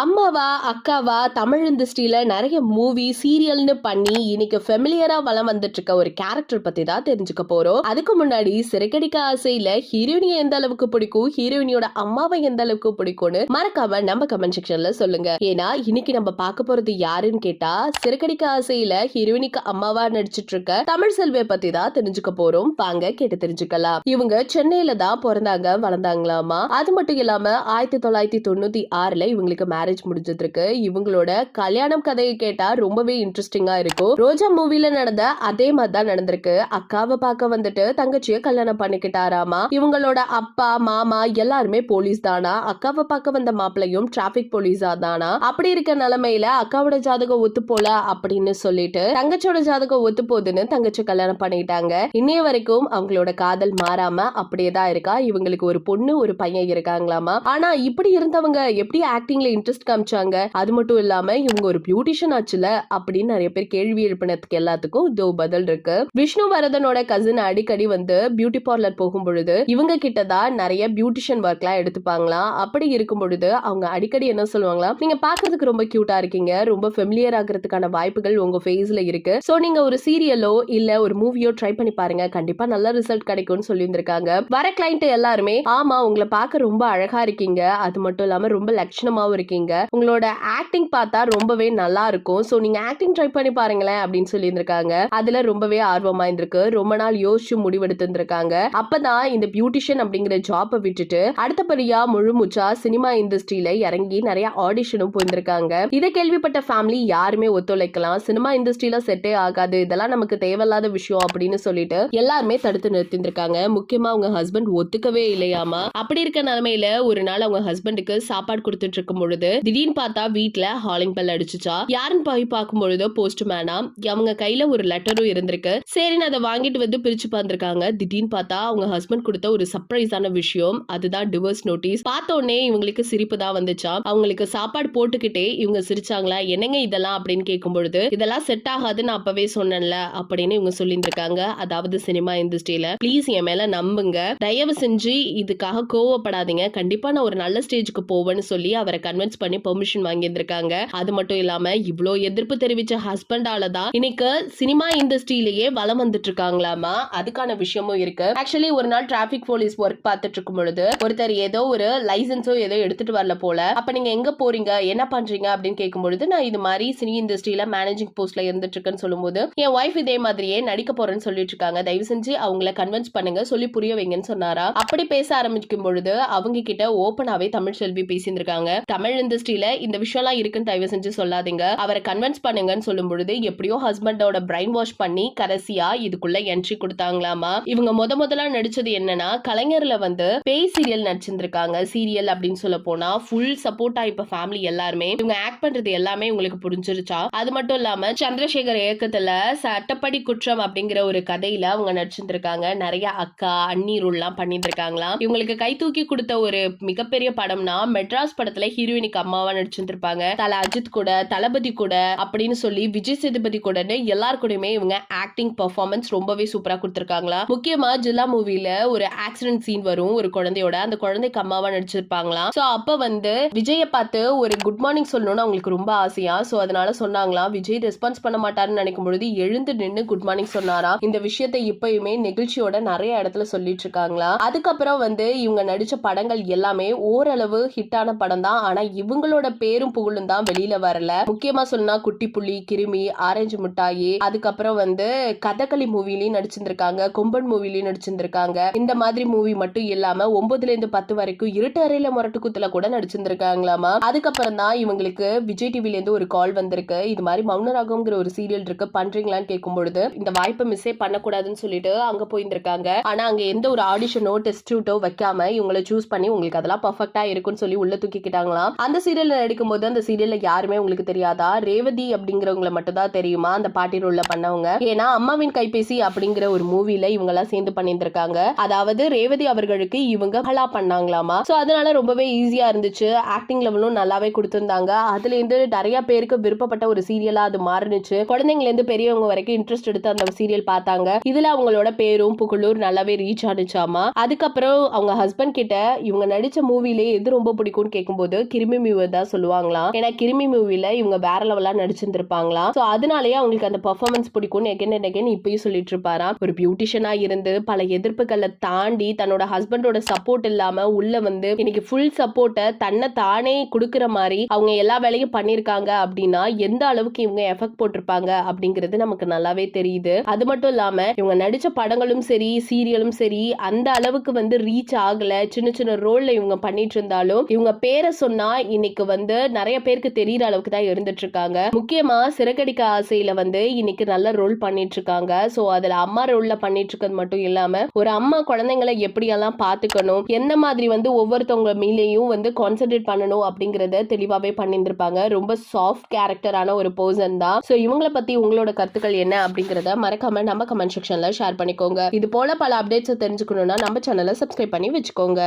அம்மாவா அக்காவா தமிழ் இண்டஸ்ட்ரியில் நிறைய மூவி சீரியல்னு பண்ணி இன்னைக்கு ஃபெமிலியராக வளம் வந்துட்டு இருக்க ஒரு கேரக்டர் பற்றி தான் தெரிஞ்சுக்க போகிறோம் அதுக்கு முன்னாடி சிறகடிக்க ஆசையில ஹீரோயினியை எந்த அளவுக்கு பிடிக்கும் ஹீரோயினியோட அம்மாவை எந்த அளவுக்கு பிடிக்கும்னு மறக்காம நம்ம கமெண்ட் செக்ஷன்ல சொல்லுங்க. ஏன்னா இன்னைக்கு நம்ம பார்க்க போறது யாருன்னு கேட்டா சிறகடிக்க ஆசையில ஹீரோயினிக்கு அம்மாவா நடிச்சிட்டு இருக்க தமிழ் செல்வியை பற்றி தான் தெரிஞ்சுக்க போறோம். வாங்க கேட்டு தெரிஞ்சுக்கலாம். இவங்க சென்னையில தான் பிறந்தாங்க வளர்ந்தாங்களாமா? அது மட்டும் இல்லாமல் ஆயிரத்தி தொள்ளாயிரத்தி தொண்ணூத்தி ஆறுல இவங்களுக்கு மேரேஜ் முடிஞ்சது இருக்கு இவங்களோட கல்யாணம் கதையை கேட்டா ரொம்பவே இன்ட்ரெஸ்டிங்கா இருக்கும். ரோஜா மூவில நடந்த அதே மாதிரி தான் நடந்திருக்கு. அக்காவை பார்க்க வந்துட்டு தங்கச்சிய கல்யாணம் பண்ணிக்கிட்டாராமா? இவங்களோட அப்பா மாமா எல்லாருமே போலீஸ் தானா? அக்காவை பார்க்க வந்த மாப்பிள்ளையும் டிராபிக் போலீஸா தானா? அப்படி இருக்க நிலைமையில அக்காவோட ஜாதகம் ஒத்து போல அப்படின்னு சொல்லிட்டு தங்கச்சியோட ஜாதகம் ஒத்து போகுதுன்னு தங்கச்சி கல்யாணம் பண்ணிக்கிட்டாங்க இன்னைய வரைக்கும் அவங்களோட காதல் மாறாம அப்படியே தான் இருக்கா? இவங்களுக்கு ஒரு பொண்ணு ஒரு பையன் இருக்காங்களாமா? ஆனா இப்படி இருந்தவங்க எப்படி ஆக்டிங்ல இன்ட்ரெஸ்ட் காமிச்சாங்க. அது மட்டும் இல்லாம இவங்க ஒரு பியூட்டிஷியன் ஆச்சுல அப்படின்னு நிறைய பேர் கேள்வி எழுப்பினதுக்கு எல்லாத்துக்கும் இதோ பதில் இருக்கு. விஷ்ணு வரதனோட கசின் அடிக்கடி வந்து பியூட்டி பார்லர் போகும் பொழுது இவங்க கிட்ட தான் நிறைய பியூட்டிஷியன் ஒர்க் எல்லாம் எடுத்துப்பாங்களாம். அப்படி இருக்கும் பொழுது அவங்க அடிக்கடி என்ன சொல்லுவாங்களா நீங்க பாக்குறதுக்கு ரொம்ப கியூட்டா இருக்கீங்க. ரொம்ப ஃபெமிலியர் ஆகிறதுக்கான வாய்ப்புகள் உங்க ஃபேஸ்ல இருக்கு. சோ நீங்க ஒரு சீரியலோ இல்ல ஒரு மூவியோ ட்ரை பண்ணி பாருங்க. கண்டிப்பா நல்ல ரிசல்ட் கிடைக்கும்னு சொல்லியிருந்திருக்காங்க. வர கிளைண்ட் எல்லாருமே ஆமா உங்களை பார்க்க ரொம்ப அழகா இருக்கீங்க. அது மட்டும் இல்லாம ரொம்ப லட்சணமாவும் இருக்கீங்க. உங்களோட ஆக்டிங் பார்த்தா ரொம்பவே நல்லா இருக்கும். ஸோ நீங்க ஆக்டிங் ட்ரை பண்ணி பாருங்களேன் அப்படின்னு சொல்லியிருந்திருக்காங்க. அதுல ரொம்பவே ஆர்வமா இருந்திருக்கு. ரொம்ப நாள் யோசிச்சு முடிவெடுத்திருந்திருக்காங்க. அப்பதான் இந்த பியூட்டிஷியன் அப்படிங்கிற ஜாப்பை விட்டுட்டு அடுத்தபடியா முழு முச்சா சினிமா இண்டஸ்ட்ரியில இறங்கி நிறைய ஆடிஷனும் போயிருந்திருக்காங்க. இதை கேள்விப்பட்ட ஃபேமிலி யாருமே ஒத்துழைக்கலாம். சினிமா இண்டஸ்ட்ரியில செட்டே ஆகாது. இதெல்லாம் நமக்கு தேவையில்லாத விஷயம் அப்படின்னு சொல்லிட்டு எல்லாருமே தடுத்து நிறுத்திருக்காங்க முக்கியமா அவங்க ஹஸ்பண்ட் ஒத்துக்கவே இல்லையாமா? அப்படி இருக்க நிலைமையில ஒரு நாள் அவங்க ஹஸ்பண்டுக்கு சாப்பாடு கொடுத்துட்டு இருக்கும் பொழுது திடீர்னு பார்த்தா வீட்ல ஹாலிங் பெல் அடிச்சுச்சா? யாருன்னு போய் பார்க்கும் பொழுது போஸ்ட்மேனா அவங்க கையில ஒரு லெட்டரும் இருந்திருக்கு. சரின்னு அதை வாங்கிட்டு வந்து பிரிச்சு பார்த்திருக்காங்க. திடீர்னு பார்த்தா அவங்க ஹஸ்பண்ட் கொடுத்த ஒரு சர்ப்ரைஸான விஷயம் அதுதான் டிவோர்ஸ் நோட்டீஸ் பார்த்த உடனே இவங்களுக்கு சிரிப்பு தான் வந்துச்சா? அவங்களுக்கு சாப்பாடு போட்டுக்கிட்டே இவங்க சிரிச்சாங்களா? என்னங்க இதெல்லாம் அப்படின்னு கேட்கும் பொழுது இதெல்லாம் செட் ஆகாதுன்னு அப்பவே சொன்னேன்ல அப்படின்னு இவங்க சொல்லியிருந்திருக்காங்க. அதாவது சினிமா இண்டஸ்ட்ரியில ப்ளீஸ் என் மேல நம்புங்க. தயவு செஞ்சு இதுக்காக கோவப்படாதீங்க. கண்டிப்பா நான் ஒரு நல்ல ஸ்டேஜுக்கு போவேன்னு சொல்லி அவரை கன்வின்ஸ் பண்ணி பெர்மிஷன் வாங்கியிருந்திருக்காங்க. அது மட்டும் இல்லாம இவ்ளோ எதிர்ப்பு தெரிவிச்ச ஹஸ்பண்டால தான் இன்னைக்கு சினிமா இண்டஸ்ட்ரியிலேயே வலம் வந்துட்டு இருக்காங்களாமா அதுக்கான விஷயமும் இருக்கு. ஆக்சுவலி ஒரு நாள் டிராபிக் போலீஸ் ஒர்க் பார்த்துட்டு இருக்கும் பொழுது ஒருத்தர் ஏதோ ஒரு லைசன்ஸோ ஏதோ எடுத்துட்டு வரல போல. அப்ப நீங்க எங்க போறீங்க? என்ன பண்றீங்க? அப்படின்னு கேட்கும் பொழுது நான் இது மாதிரி சினி இண்டஸ்ட்ரியில மேனேஜிங் போஸ்ட்ல இருந்துட்டு இருக்கேன்னு சொல்லும்போது என் ஒய்ஃப் இதே மாதிரியே நடிக்க போறேன்னு சொல்லிட்டு இருக்காங்க தயவு செஞ்சு அவங்கள கன்வின்ஸ் பண்ணுங்க சொல்லி புரிய வைங்கன்னு சொன்னாரா? அப்படி பேச ஆரம்பிக்கும் பொழுது அவங்க கிட்ட ஓப்பனாவே தமிழ் செல்வி பேசியிருந்திருக்காங்க. தமிழ் இண்டஸ்ட்ரியில இந்த விஷயம்லாம் இருக்குன்னு தயவு செஞ்சு சொல்லாதீங்க. அவரை கன்வின்ஸ் பண்ணுங்கன்னு சொல்லும் பொழுது எப்படியோ ஹஸ்பண்டோட பிரைன் வாஷ் பண்ணி கடைசியா இதுக்குள்ள என்ட்ரி கொடுத்தாங்களாமா? இவங்க முத முதலா நடிச்சது என்னன்னா கலைஞர்ல வந்து பேய் சீரியல் நடிச்சிருந்திருக்காங்க. சீரியல் அப்படின்னு சொல்ல போனா ஃபுல் சப்போர்ட்டா இப்ப ஃபேமிலி எல்லாருமே. இவங்க ஆக்ட் பண்றது எல்லாமே உங்களுக்கு புரிஞ்சிருச்சா? அது மட்டும் இல்லாம சந்திரசேகர் இயக்கத்துல சட்டப்படி குற்றம் அப்படிங்கிற ஒரு கதையில அவங்க நடிச்சிருந்திருக்காங்க. நிறைய அக்கா அண்ணீர் எல்லாம் பண்ணிட்டு இருக்காங்களாம் இவங்களுக்கு கை தூக்கி கொடுத்த ஒரு மிகப்பெரிய படம்னா மெட்ராஸ் படத்துல ஹீரோயினுக்கு அம்மாவா நடிச்சிருந்திருப்பாங்க. தலை அஜித் கூட தளபதி கூட அப்படின்னு சொல்லி விஜய் சேதுபதி கூடன்னு எல்லார் கூடயுமே இவங்க ஆக்டிங் பர்ஃபார்மன்ஸ் ரொம்பவே சூப்பரா கொடுத்துருக்காங்களா? முக்கியமா ஜில்லா மூவில ஒரு ஆக்சிடென்ட் சீன் வரும். ஒரு குழந்தையோட. அந்த குழந்தைக்கு அம்மாவா நடிச்சிருப்பாங்களாம். சோ அப்ப வந்து விஜய பார்த்து ஒரு குட் மார்னிங் சொல்லணும்னு அவங்களுக்கு ரொம்ப ஆசையா? சோ அதனால சொன்னாங்களாம். விஜய் ரெஸ்பான்ஸ் பண்ண மாட்டாருன்னு நினைக்கும் பொழுது எழுந்து நின்னு குட் மார்னிங் சொன்னாரா இந்த விஷயத்தை இப்பயுமே நெகிழ்ச்சியோட நிறைய இடத்துல சொல்லிட்டு இருக்காங்களா அதுக்கப்புறம் வந்து இவங்க நடிச்ச படங்கள் எல்லாமே ஓரளவு ஹிட்டான படம் தான் ஆனா இவங்களோட பேரும் புகழும் தான் வெளியில வரல. முக்கியமா சொன்னா குட்டி புள்ளி கிருமி ஆரஞ்சு மிட்டாயி அதுக்கப்புறம் வந்து கதகளி மூவிலையும் நடிச்சிருந்திருக்காங்க கொம்பன் மூவிலையும் நடிச்சிருந்திருக்காங்க. இந்த மாதிரி மூவி மட்டும் இல்லாம ஒன்பதுல இருந்து பத்து வரைக்கும் இருட்டு அறையில முரட்டு குத்துல கூட நடிச்சிருந்திருக்காங்களாமா? அதுக்கப்புறம் தான் இவங்களுக்கு விஜய் டிவில இருந்து ஒரு கால் வந்திருக்கு. இது மாதிரி மௌனராகம்ங்கிற ஒரு சீரியல் இருக்கு பண்றீங்களான்னு கேட்கும் பொழுது இந்த வாய்ப்பை மிஸ்ஸே பண்ணக்கூடாதுன்னு சொல்லிட்டு அங்க போயிருந்திருக்காங்க. ஆனா அங்க எந்த ஒரு ஆடிஷனோ டெஸ்ட் வைக்காம இவங்களை சூஸ் பண்ணி உங்களுக்கு அதெல்லாம் பர்ஃபெக்டா இருக்கும்னு சொல்லி உள்ள தூக்கிக்கிட்டாங்களாம். அந்த சீரியல்ல நடிக்கும் போது அந்த சீரியல்ல யாருமே உங்களுக்கு தெரியாதா? ரேவதி அப்படிங்கிறவங்கள மட்டும் தான் தெரியுமா? அந்த பாட்டி ரோலில் பண்ணவங்க. ஏன்னா அம்மாவின் கைபேசி அப்படிங்கிற ஒரு மூவில இவங்க எல்லாம் சேர்ந்து பண்ணியிருந்திருக்காங்க. அதாவது ரேவதி அவர்களுக்கு இவங்க ஹலா பண்ணாங்களாமா? ஸோ அதனால ரொம்பவே ஈஸியா இருந்துச்சு. ஆக்டிங் லெவலும் நல்லாவே கொடுத்திருந்தாங்க. அதுல இருந்து நிறைய பேருக்கு விருப்பப்பட்ட ஒரு சீரியலா அது மாறுனுச்சு. குழந்தைங்கல இருந்து பெரியவங்க வரைக்கும் இன்ட்ரெஸ்ட் எடுத்து அந்த சீரியல் பார்த்தாங்க. இதுல அவங்களோட பேரும் புகழூர் நல்லாவே ரீச் ஆனிச்சாமா? அதுக்கப்புறம் அவங்க ஹஸ்பண்ட் கிட்ட இவங்க நடிச்ச மூவிலே எது ரொம்ப பிடிக்கும்னு கேட்கும்போது கிருமி மூவி தான் சொல்லுவாங்களாம். ஏன்னா கிருமி மூவில இவங்க வேற லெவலா நடிச்சிருந்திருப்பாங்களா சோ அதனாலயே அவங்களுக்கு அந்த பெர்ஃபார்மன்ஸ் பிடிக்கும்னு எகன் அண்ட் எகன் இப்பயும் சொல்லிட்டு இருப்பாராம் ஒரு பியூட்டிஷியனா இருந்து பல எதிர்ப்புகளை தாண்டி தன்னோட ஹஸ்பண்டோட சப்போர்ட் இல்லாம உள்ள வந்து இன்னைக்கு ஃபுல் சப்போர்ட்டை தன்னை தானே கொடுக்குற மாதிரி அவங்க எல்லா வேலையும் பண்ணிருக்காங்க அப்படின்னா எந்த அளவுக்கு இவங்க எஃபெக்ட் போட்டிருப்பாங்க அப்படிங்கிறது நமக்கு நல்லாவே தெரியுது. அது மட்டும் இல்லாம இவங்க நடிச்ச படங்களும் சரி சீரியலும் சரி அந்த அளவுக்கு வந்து ரீச் ஆகல. சின்ன சின்ன ரோல்ல இவங்க பண்ணிட்டு இருந்தாலும் இவங்க பேரை சொன்னா இன்னைக்கு வந்து நிறைய பேருக்கு தெரியற அளவுக்கு தான் இருந்துட்டு இருக்காங்க முக்கியமா சிறகடிக்க ஆசையில வந்து இன்னைக்கு நல்ல ரோல் பண்ணிட்டு இருக்காங்க சோ அதுல அம்மா ரோல்ல பண்ணிட்டு இருக்கிறது மட்டும் இல்லாம ஒரு அம்மா குழந்தைங்களை எப்படியெல்லாம் பாத்துக்கணும் எந்த மாதிரி வந்து ஒவ்வொருத்தவங்க மீலையும் வந்து கான்சென்ட்ரேட் பண்ணணும் அப்படிங்கறத தெளிவாவே பண்ணியிருந்திருப்பாங்க. ரொம்ப சாஃப்ட் கேரக்டரான ஒரு பர்சன் தான். சோ இவங்கள பத்தி உங்களோட கருத்துக்கள் என்ன அப்படிங்கறத மறக்காம நம்ம கமெண்ட் செக்ஷன்ல ஷேர் பண்ணிக்கோங்க. இது போல பல அப்டேட்ஸ் தெரிஞ்சுக்கணும்னா நம்ம சேனலை சப்ஸ்கிரைப் பண்ணி வச்சுக்கோங்க.